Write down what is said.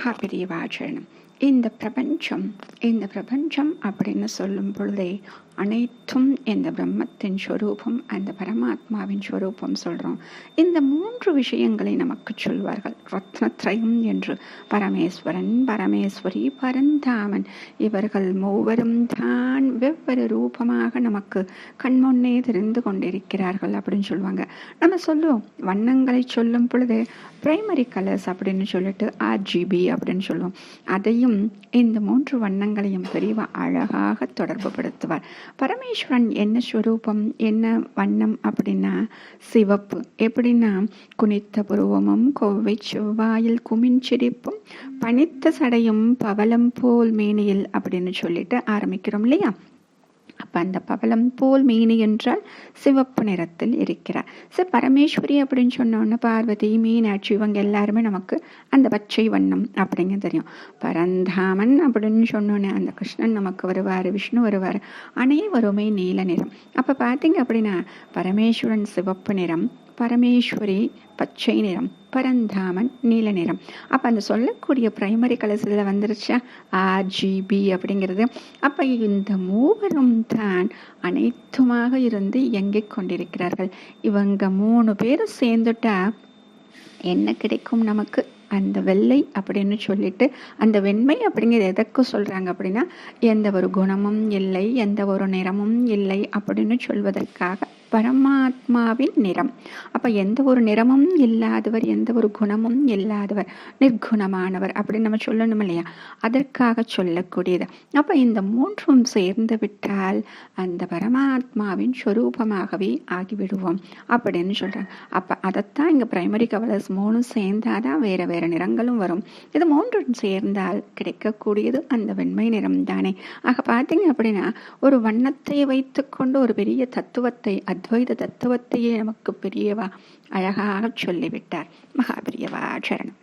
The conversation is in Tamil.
happily watching. இந்த பிரபஞ்சம் இந்த பிரபஞ்சம் அப்படின்னு சொல்லும் பொழுதே அனைத்தும் இந்த பிரம்மத்தின் ஸ்வரூபம் அந்த பரமாத்மாவின் ஸ்வரூபம் சொல்கிறோம் இந்த மூன்று விஷயங்களை நமக்கு சொல்வார்கள். ரத்னத்ரயம் என்று பரமேஸ்வரன் பரமேஸ்வரி பரந்தாமன். இவர்கள் மூவரும் தான் வெவ்வேறு ரூபமாக நமக்கு கண்முன்னே தெரிந்து கொண்டிருக்கிறார்கள் அப்படின்னு சொல்லுவாங்க நம்ம சொல்லுவோம் வண்ணங்களை சொல்லும் பொழுது பிரைமரி கலர்ஸ் அப்படின்னு சொல்லிட்டு ஆர்ஜிபி அப்படின்னு சொல்லுவோம். அதையும் இந்த மூன்று வண்ணங்களையும் பெரியவா அழகாக தொடர்புபடுத்துவார். பரமேஸ்வரன் என்ன ஸ்வரூபம் என்ன வண்ணம் அப்படின்னா சிவப்பு. எப்படின்னா குனித்த புருவமும் கோவை செவ்வாயில் குமிஞ்சிரிப்பும் பனித்த சடையும் பவளம் போல் மேனியில் அப்படின்னு சொல்லிட்டு ஆரம்பிக்கிறோம் இல்லையா? அப்போ அந்த பவளம் போல் மேனி என்றால் சிவப்பு நிறத்தில் இருக்கிறார். சரி பரமேஸ்வரி அப்படின்னு சொன்னோன்னே பார்வதி மீனாட்சி இவங்க எல்லாருமே நமக்கு அந்த பச்சை வண்ணம் அப்படிங்க தெரியும். பரந்தாமன் அப்படின்னு சொன்னோன்னே அந்த கிருஷ்ணன் நமக்கு வருவார் விஷ்ணு வருவார் அனைவருமே நீல நிறம். அப்போ பார்த்தீங்க அப்படின்னா பரமேஸ்வரன் சிவப்பு நிறம் பரமேஸ்வரி பச்சை நிறம் பரந்தாமன் நீல நிறம். அப்போ அந்த சொல்லக்கூடிய பிரைமரி கலர்ஸ் இதில் வந்துருச்சா. ஆர்ஜிபி அப்படிங்கிறது. அப்போ இந்த மூவரும் தான் அனைத்துமாக இருந்து இயங்கிக் கொண்டிருக்கிறார்கள். இவங்க மூணு பேரும் சேர்ந்துட்டா என்ன கிடைக்கும் நமக்கு? அந்த வெள்ளை அப்படின்னு சொல்லிட்டு அந்த வெண்மை அப்படிங்கிறது எதற்கு சொல்கிறாங்க அப்படின்னா எந்த ஒரு குணமும் இல்லை எந்த ஒரு நிறமும் இல்லை அப்படின்னு சொல்வதற்காக பரமாத்மாவின் நிறம். அப்போ எந்த ஒரு நிறமும் இல்லாதவர் எந்த ஒரு குணமும் இல்லாதவர் நிர்குணமானவர் அப்படின்னு நம்ம சொல்லணும் இல்லையா? அதற்காக சொல்லக்கூடியது. அப்போ இந்த மூன்றும் சேர்ந்து விட்டால் அந்த பரமாத்மாவின் ஸ்வரூபமாகவே ஆகிவிடுவோம் அப்படின்னு சொல்கிறாங்க அப்போ அதைத்தான் இங்கே பிரைமரி கவலர்ஸ் மூணும் சேர்ந்தாதான் வேறு வேறு வேறு நிறங்களும் வரும். இது மூன்றும் சேர்ந்தால் கிடைக்கக்கூடியது அந்த வெண்மை நிறம் தானே. ஆக பார்த்தீங்க அப்படின்னா ஒரு வண்ணத்தை வைத்துக்கொண்டு ஒரு பெரிய தத்துவத்தை அத்வைத தத்துவத்தையே நமக்கு பெரியவா அழகாக சொல்லிவிட்டார் மகாபிரியவா சரணம்.